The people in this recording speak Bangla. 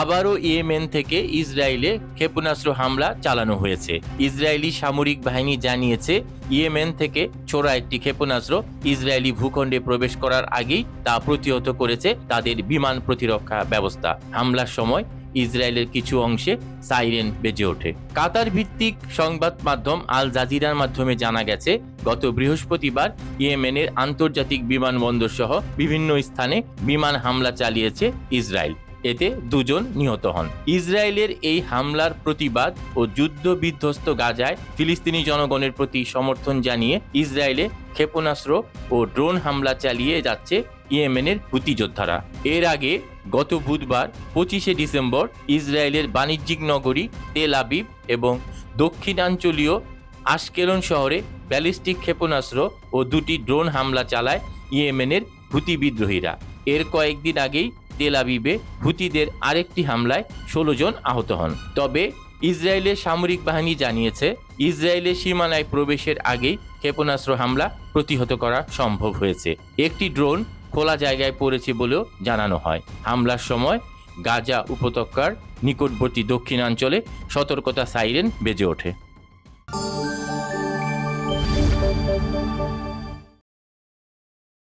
আবারও ইয়েমেন থেকে ইসরায়েলে ক্ষেপণাস্ত্র হামলা চালানো হয়েছে। ইসরায়েলি সামরিক বাহিনী জানিয়েছে, ইয়েমেন থেকে ছোড়া একটি ক্ষেপণাস্ত্র ইসরায়েলি ভূখণ্ডে প্রবেশ করার আগেই তা প্রতিহত করেছে তাদের বিমান প্রতিরক্ষা ব্যবস্থা। হামলার সময় ইসরায়েলের কিছু অংশে সাইরেন বেজে ওঠে। কাতার ভিত্তিক সংবাদ মাধ্যম আল জাজিরার মাধ্যমে জানা গেছে, গত বৃহস্পতিবার ইয়েমেনের আন্তর্জাতিক বিমানবন্দর সহ বিভিন্ন স্থানে বিমান হামলা চালিয়েছে ইসরায়েল। এতে দুজন নিহত হন। ইসরায়েলের এই হামলার প্রতিবাদ ও যুদ্ধ বিধ্বস্ত গাজায় ফিলিস্তিনি জনগণের প্রতি সমর্থন জানিয়ে ইসরায়েলে ক্ষেপণাস্ত্র ও ড্রোন হামলা চালিয়ে যাচ্ছে ইয়েমেনের হুতি যোদ্ধারা। এর আগে গত বুধবার পঁচিশে ডিসেম্বর ইসরায়েলের বাণিজ্যিক নগরী তেল আবিব এবং দক্ষিণাঞ্চলীয় আশকেলন শহরে ব্যালিস্টিক ক্ষেপণাস্ত্র ও দুটি ড্রোন হামলা চালায় ইয়েমেনের হুতি বিদ্রোহীরা। এর কয়েকদিন আগেই তেল আবিবে হুতিদের আরেকটি হামলায় ষোলো জন আহত হন। তবে ইসরায়েলের সামরিক বাহিনী জানিয়েছে, ইসরায়েলের সীমানায় প্রবেশের আগেই ক্ষেপণাস্ত্র হামলা প্রতিহত করা সম্ভব হয়েছে। একটি ড্রোন খোলা জায়গায় পড়েছে বলেও জানানো হয়। হামলার সময় গাজা উপত্যকার নিকটবর্তী দক্ষিণাঞ্চলে সতর্কতা সাইরেন বেজে ওঠে।